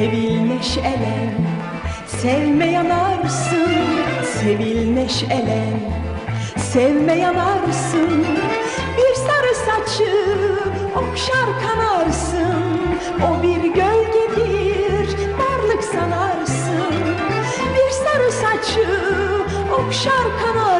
neşelen Sevme yanarsın Sevil neşelen Sevme yanarsın Bir sarı saçı Okşar kanarsın. O bir gölgedir Varlık sanarsın. Bir sarı saçı Okşar kanarsın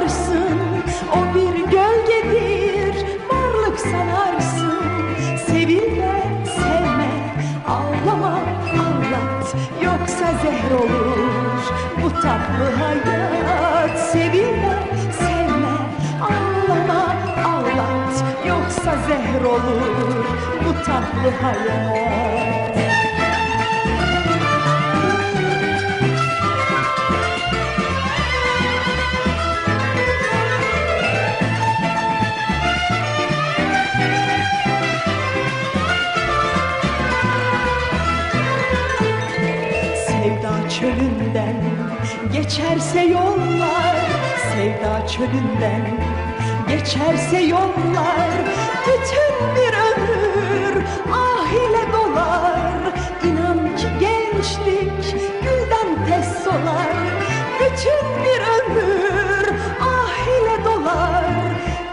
olur Bu tatlı hayat. Sevda çölünden geçerse yollar Sevda çölünden geçerse yollar Bütün bir ömür ah ile dolar. İnan ki gençlik gülden tez solar Bütün bir ömür ah ile dolar.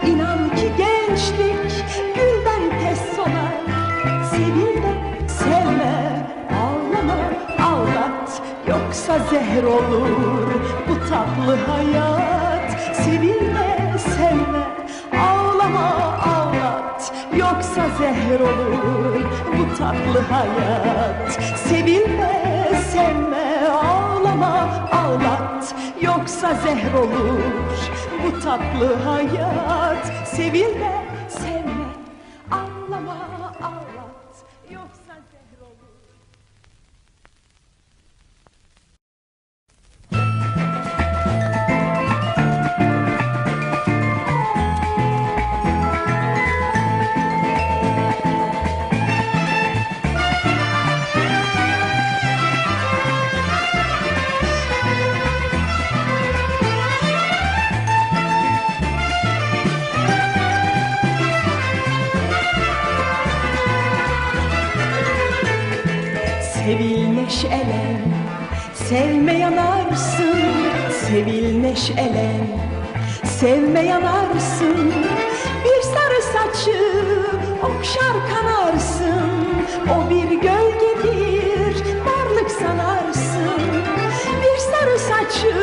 İnan ki gençlik gülden tez solar Sevilme, sevme, ağlama, ağlat. Yoksa zehir olur bu tatlı hayat Sevilme, zehir olur bu tatlı hayat. Sevilme, sevme, ağlama, ağlat. Yoksa zehir olur bu tatlı hayat. Sevilme, Sevil neşelen, sevme yanarsın Sevil neşelen, sevme yanarsın Bir sarı saçı okşar kanarsın. O bir gölgedir, varlık sanarsın. Bir sarı saçı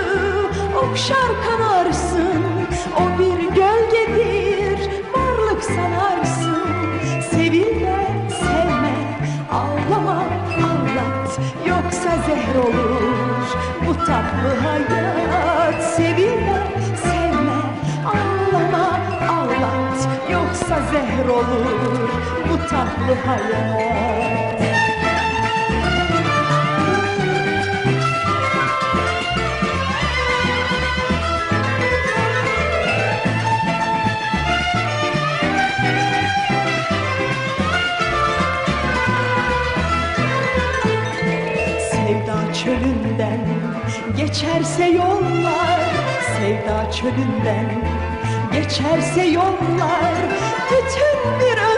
okşar kanarsın Yoksa zehr olur. Bu tatlı hayat Sevilme, sevme, ağlama, ağlat Yoksa zehr olur. Bu tatlı hayat çölünden geçerse yollar Sevda çölünden geçerse yollar Bütün bir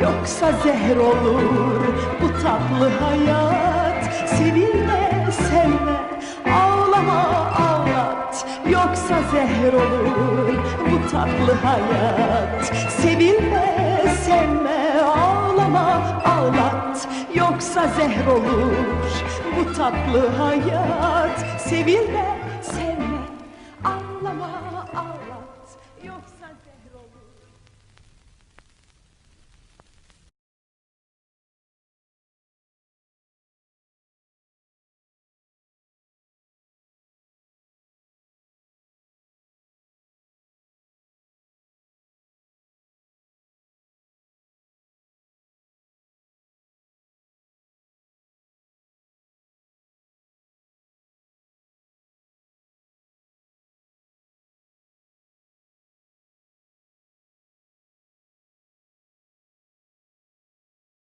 Yoksa zehr olur bu tatlı hayat. Sevilme, sevme, ağlama, ağlat. Yoksa zehr olur bu tatlı hayat. Sevilme, sevme, ağlama, ağlat. Yoksa zehr olur bu tatlı hayat. Sevilme, sevme, ağlama, ağlat. Yoksa